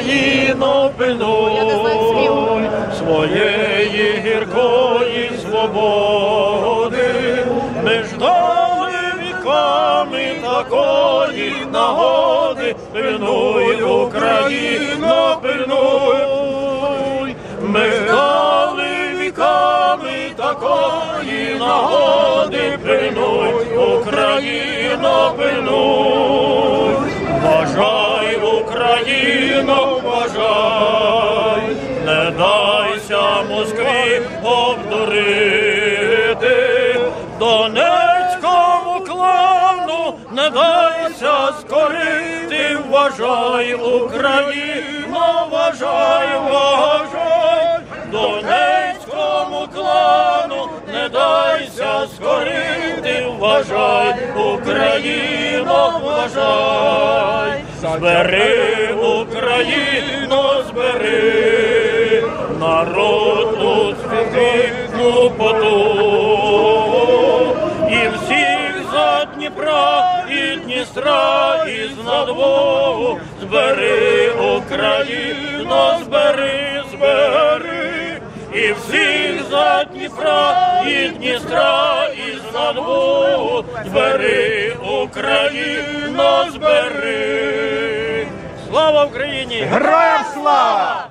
Україно, пильнуй своєї гіркої свободи. Ми ждали віками такої нагоди. Пильнуй, Україно, пильнуй. Ми ждали віками такої нагоди. Пильнуй, Україно, пильнуй. Обдурити, Донецькому клану не дайся скорити, вважай, Україно, вважай, вважай, Донецькому клану не дайся скорити, вважай, Україно, вважай, збери Україно, збери, народ у світну поту, і всіх за Дніпра, і Дністра, і з надвогу, збери Україно, збери, збери, і всіх за Дніпра, і Дністра, і з надвогу, збери Україно, збери. Слава Україні! Героям слава!